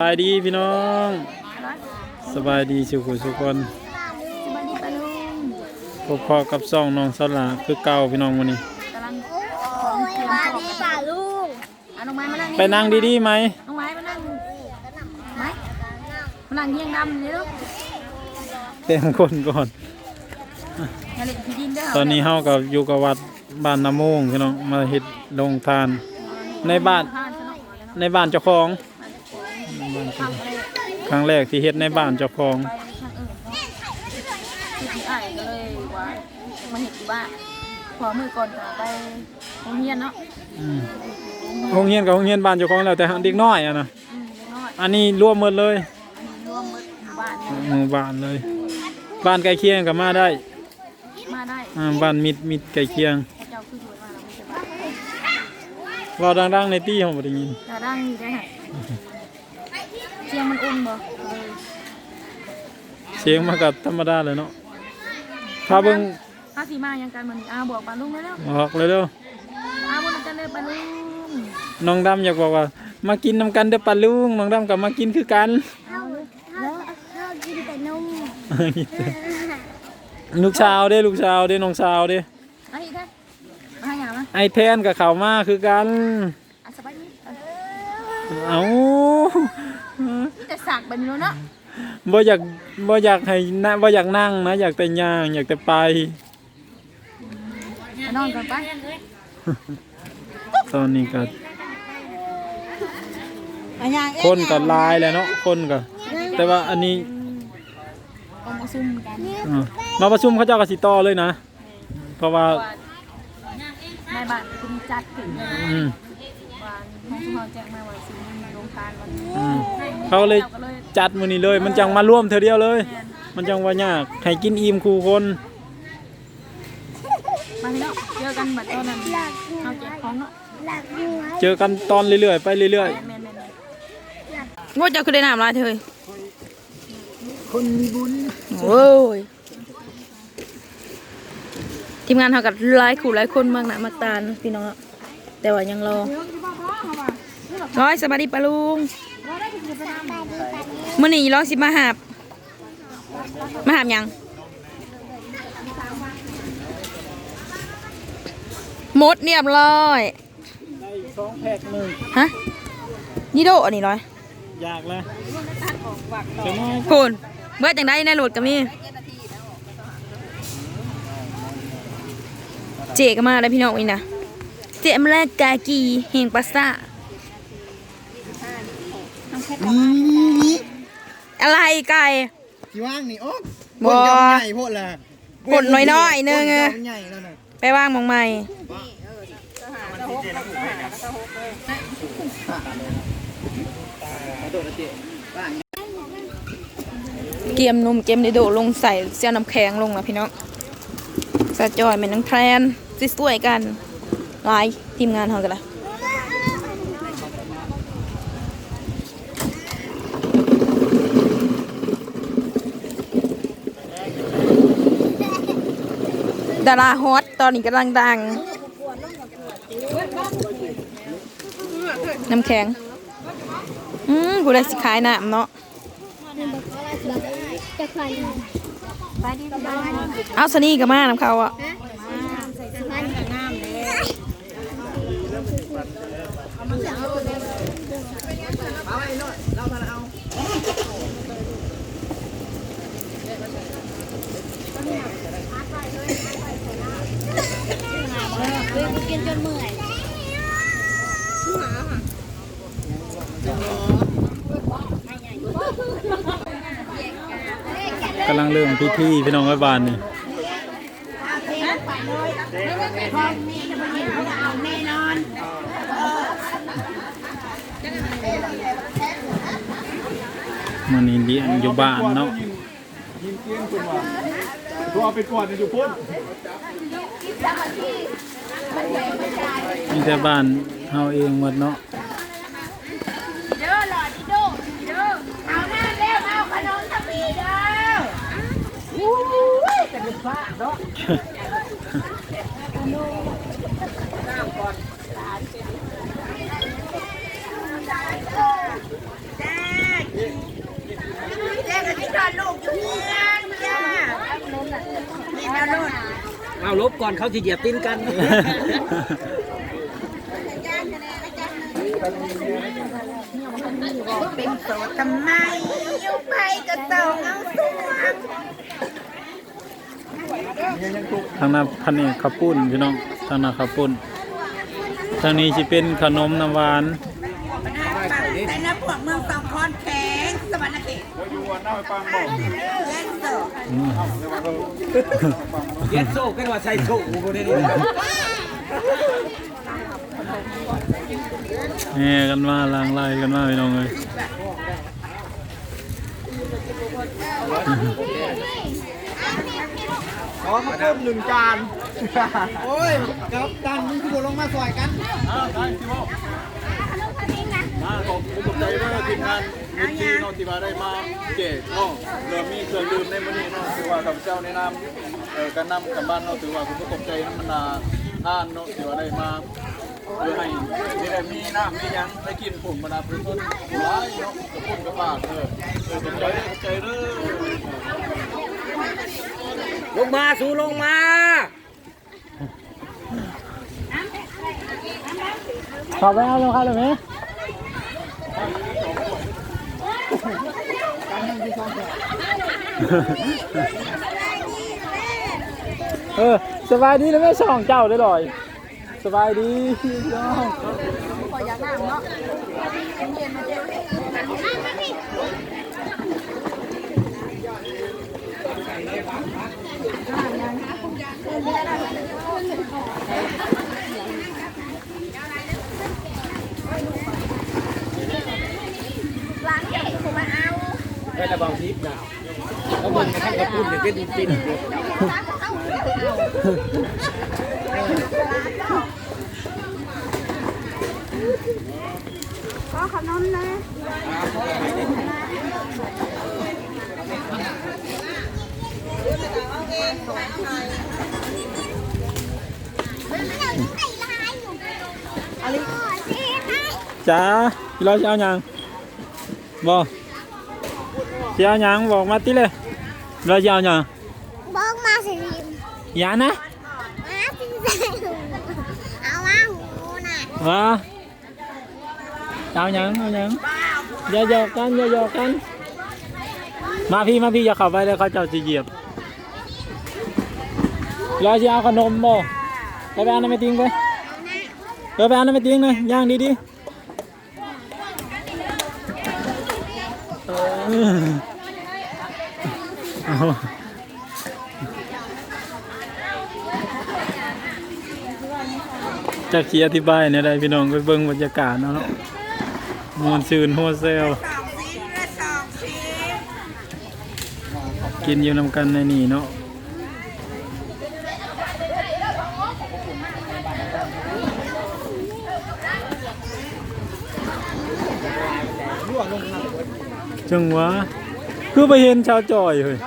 สบายดีพี่น้อง สบายดีสุขุสุกคนสวัสดีปะลุงพบพอกับซ่องน้องสลาคือเก่าพี่น้องวันนี้กำลังของเตรียมของกันป่าลุงอะน้องไม้มานั่งไปนั่งดีๆไหมน้องไม้มานั่งไม้มานั่งเฮียงดำนี่ลูกเต็มคนก่อนอย่าเล่นที่ดินเด้อตอนนี้เฮากับอยู่กับวัดบ้านนาโมงพี่น้องมาเฮ็ดลงทาน ในบ้านผ่านซะเนาะในบ้านเจ้าของ ครั้งแรกที่เฮ็ดในบ้านเจ้าของไปทางอื่นเนาะที่พี่อ้ายก็เลยว่ามาเห็นที่บ้านพอมือก่อนก็ไปโรงเรียนเนาะอืมโรงเรียนกับโรงเรียนบ้านเจ้าของแล้วแต่เด็กน้อยอะนะอืมเด็กน้อยอันนี้รวมหมดเลยอันนี้รวมหมดหมู่บ้านเนี่ยหมู่บ้านเลย บ้านใกล้เคียงก็มาได้มาได้อ่าบ้านมิดมิดใกล้เคียงพระเจ้าคือสวยมากเราไม่ใช่บ้านเว้าดังๆในตี้ผมบ่ได้ยินแต่ดังอยู่ได้ค่ะ เสียงมันอุ่นบ่เออเสียงมากับธรรมดาเลยเนาะพาเบิ่งอาสีมายังกันเหมือนอาบอกปลาลุงแล้วออกเลยเด้ออาบนกันเลยปลาลุงน้องดำอยากบอกว่า มากินนำกันเด้อปลาลุงน้องดำกับมากินคือกันเอาแล้วเรากินแต่นมลูกชาวเด้ลูกชาวเด้น้องชาวเด้ไอ้แท้มาให้หยังมาไอแทนกับเขามาคือกันอะสบายดีเอา แต่สักแบบนี้เนาะบ่อยากบ่อยากให้นะบ่อยากนั่งนะ อยากแต่ย่าง อยากแต่ไปไปนอนกันไปตอนนี้ก็อันยังคนก็หลายแล้วเนาะคนก็แต่ว่าอันนี้ก็มาซุ่มกันอ่ามาประชุมเขาเจ้าก็สิต่อเลยนะ เพราะว่าในบ้านคุณจัดถึงเลยอืมวันห้องสุพรแจ้งมาว่าสิมีโรง ทานวันนี้อืมเขาเลยจัดมื้อนี้เลย มันจังมาร่วมเธอเดียวเลยมันจังว่ายากให้กินอิ่มคู่คน มาที่เนาะเจอกันบัดตอนนั้นเอาแจกของเนาะเจอกันตอนเรื่อยๆไปเรื่อยแม่นๆว่าจะคือได้น้ำลายเธอคนมีบุญโอ้ยทีมงานเขากับหลายขู่หลายคนมากนะมาตาลพี่น้องเนาะแต่ว่ายังรอ ร้อยสวัสดีปะลุงมื่อนี้ร้องสิมาหาบมาหาบหยังหมดเรียบร้อยๆได้สองแพ็คหนึ่งฮะนี่โดอันนี้ร้อยอยากแล้วใช่ไหมพูนเบิดจังได้ในโหลดก็มีเจก็มาแล้วพี่น้องอีกนะเจมแรกกากีเฮงปัสสา อะไรไก่ที่ว่างนี่โอ้บ่คนยอมใหญ่โพดละคนน้อยๆนึงคอะยอมใหญ่แล้วน่ะไปว่างหมองใหม่เกียมนมเกมดิโดลงใส่เสียน้ำแข็งลงนะพี่น้องสะจอยเป็นนังแพรนสวยๆกันหลายทีมงานเขากันละ ดาราฮอตตอนนี้กำลังดัง น้ำแข็ง อืมกูได้สิขายน้ำเนาะเอาสนี่กับมาน้ำเขาอะ กำลังเริ่มพิธีพี่น้องไว้บานนี่มันนี่เลี้ยงอยู่บ้านเนาะ ตัวเอาไปก่อนอยู่พุ่นมีแต่บ้านเฮาเองหมดเนาะเด้อหลอดดิโดดิโดเอาหน้าเร็วเอาขนมทำมีเด้ออู้ยแต่เป็นฟ้าเนาะจ้าเอาลบก่อนเขาจะเหยียบตีนกัน เป็นโสดทำไมอยู่ไปก็ต้องเอาสวงทางหน้าพันเอกข้าวปุ้นพี่น้องทางหน้าข้าวปุ้นทางนี้สิเป็นขนมน้ำหวาน แต่ละพวกเมืองสองคอนแข็ง สวรรค์เขตเล่นโสดเย็ดโซ่กันว่าใส่โซ่กูได้ดิแห่กันมาลางไล่กันมาพี่น้องเลยขอมาเพิ่มหนึ่งจาน โอ้ยกับดันมึงคือลงมาซอยกัน มาขอบคุณใจด้วยที มงานมิตรีเนาะที่มาได้มาเกตเนาะเริ่มมีเครื่องดื่มในมื้อนี้เนาะถือว่าข้าพเจ้าแนะนำเอ่อการนำกันบ้านเนาะถือว่าผมก็ตกใจน้ำมันนาท่านเนาะที่ว่าได้มาเพื่อให้มีได้มีน้ำมีหยังได้กินผมบรรดาประชาชนหลายเนาะกระปุ่นกระปากเออเออตกใจเด้อตกใจเด้อลงมาสู่ลงมา ขอไปเอาแล้วครับเลยไหม เออสบายดีนะแม่ช่องเจ้าได้ลอย สบายดีน้อง ระบางทิพย์นะเขาเบิ่งกันกระปุ้นเนี่ยเป็นปินก็ขนมนะจ้าพี่ร้อยจะเอาหยังบ อกจะเอาหยังบอกมาติเลยเราจะเอาหยังบอกมาสิริมอย่านะมาสิใส่หูเอามาหูน่ะว่าเอาหยังเอาหยังอย่าหยอกกันอย่าหยอกกัน มาพี่มาพี่อย่าเข้าไปเลยเขาเจ้าจะเหยียบเราจะเอาขนมบ่ไปไปเอาน้ำไม่ติ้งไปเออไปเอาน้ำไม่ติ้งเลยย่างดีๆเออเอา จากที่อธิบายเนี่ยได้พี่น้องไปเบิ่งบรรยากาศเนาะมวนซืนโฮเซลกินอยู่นำกันในนี่เนาะจังหวะคือไปเห็นชาวจอยเฮ้ย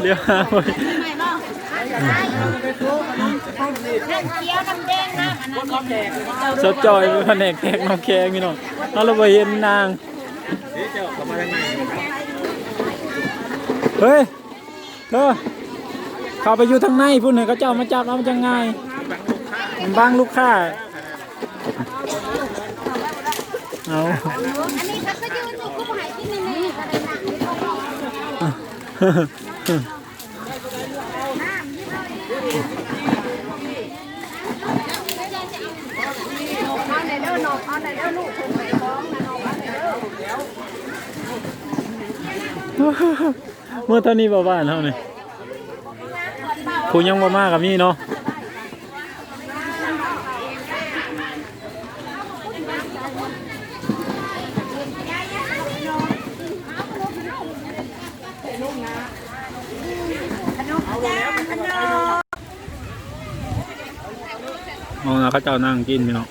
เลี้ยวหาเคี้ยวน้ำแดจอยเป็นแผนกแขกน้องแขงพี่น้องเราเราไปเห็นนางเจ้าเข้ามาทางไหนเฮ้ยเธอเข้าไปอยู่ทางในพุ่นเหนเขาเจ้ามาจับเอามันจะง่ายมันบังลูกค้าเอาอันนี้เขาก็ยืนอยู่คู่หายที่นี่นี่อะไรนะ เมื่อตอนนี้บ่บ้านเท่านี่ผู้ยังบ่มากับมี่เนาะ มองนะเขาเจ้านั่งกินพี่เนาะ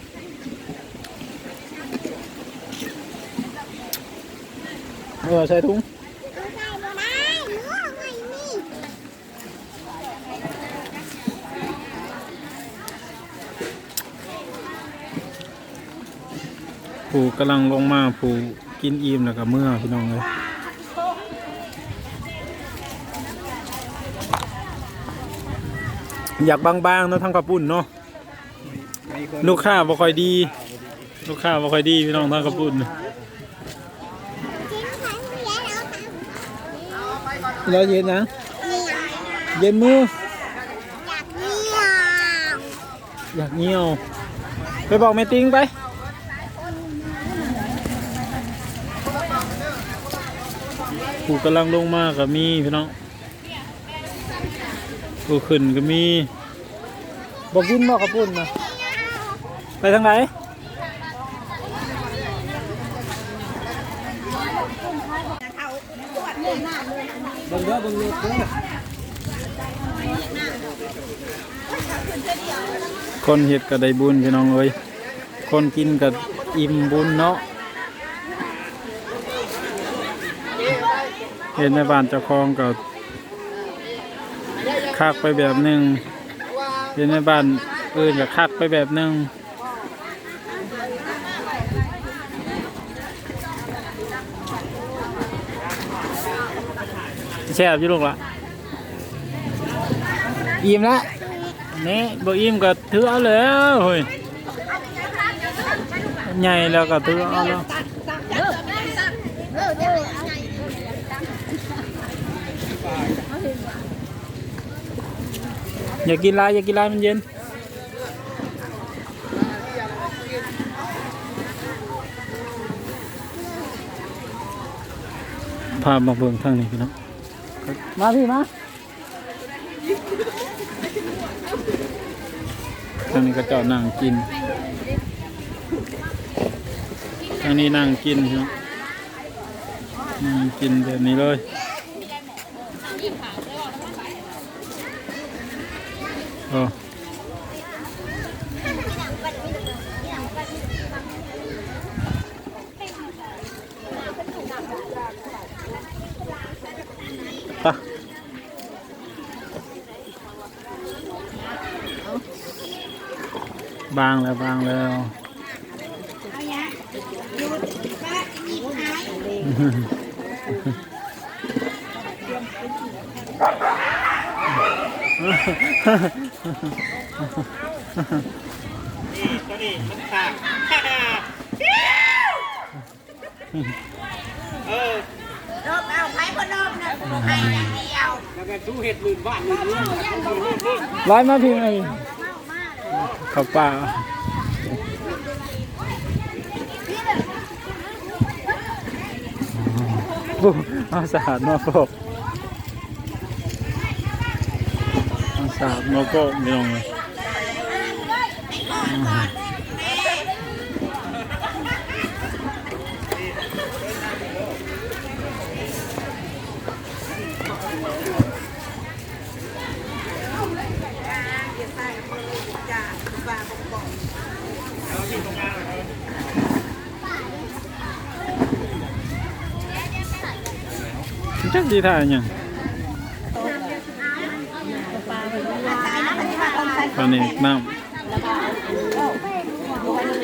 เออใส่ถุงผู้กำลังลงมาผู้กินกินอิ่มแล้วก็เมื่อพี่น้องเลยอยากบางๆเนาะทั้งกระปุ่นเนาะ ลูกค้าบ่ค่อยดี ลูกค้าบ่ค่อยดีพี่น้องทั้งกระปุ่นเราเย็นนะ เย็นมือ อยากเงี่ยว ไปบอกแม่ติ้งไป ผู้กำลังลงมาก็มีพี่น้อง ผู้ขึ้นก็มีบอกกินบอกกระปุ่นนะ ไปทางไหนบิ่งเด้อบิ่งเด้อคนเฮ็ดก็ได้บุญพี่น้องเอ้ยคนกินก็อิ่มบุญเนาะเห็นในบ้านเจ้าของก็คักไปแบบหนึ่งเห็นในบ้านอื่นก็คักไปแบบหนึ่ง แช่บอยู่ลูกละอิ่มละนี่บ่อิ่มก็ถือเอาแล้วเฮ้ยใหญ่แล้วก็ถือเอาแล้วอย่ากินลายอย่ากินลายมันเย็นพามาเบิ่งทางนี้พี่น้อง มาพี่มาทางนี้ก็เจ้านั่งกินทางนี้นั่งกินพี่น้องนั่งกินแบบนี้เลยโอ้ บางแล้วบางแล้วนมเอาไผ่พนมนะไผ่อย่างเดียวร้อยมาพิงไอ้ ข้าวเปล่าเอาสาดมาพบเอาสาดมาพบไม่ลงเลย จักดีท่าอย่างตอนนี้น้ำ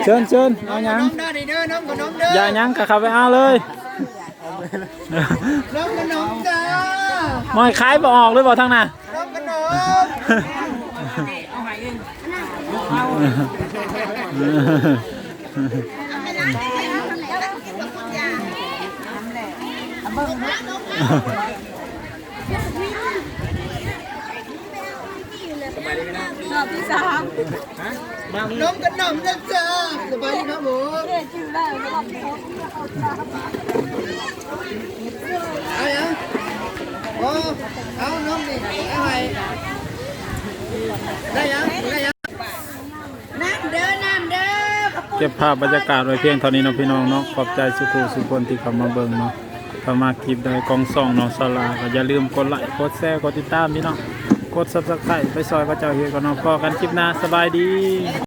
เชิญเชิญเอาหยังน้ำเด้อนี่เด้อน้ำกับน้ำเด้ออย่าหยังกับเขาไปเอาเลยน้ำกับน้ำจ้ามอยขายบ่ออกเลยบ่ทางน่ะน้ำกับน้ำน้ำกับน้ำนะจ้าสบายดีครับผมเอายังโอ้เอาน้ำดิเอาไปได้ยังได้ยังน้ำเด้อน้ำเด้อเก็บภาพบรรยากาศไว้เพียงเท่านี้นะพี่น้องเนาะขอบใจสุขุสุคนที่เข้ามาเบิ่งเนาะ ถ้ามาคลิปใดกองส่องน้องสลาก็อย่าลืมกดไลค์กดแชร์กดติดตามพี่น้องกดซับสไครต์ไปซอยพระเจ้าเฮียกันเนาะพอกันคลิปหน้าสบายดี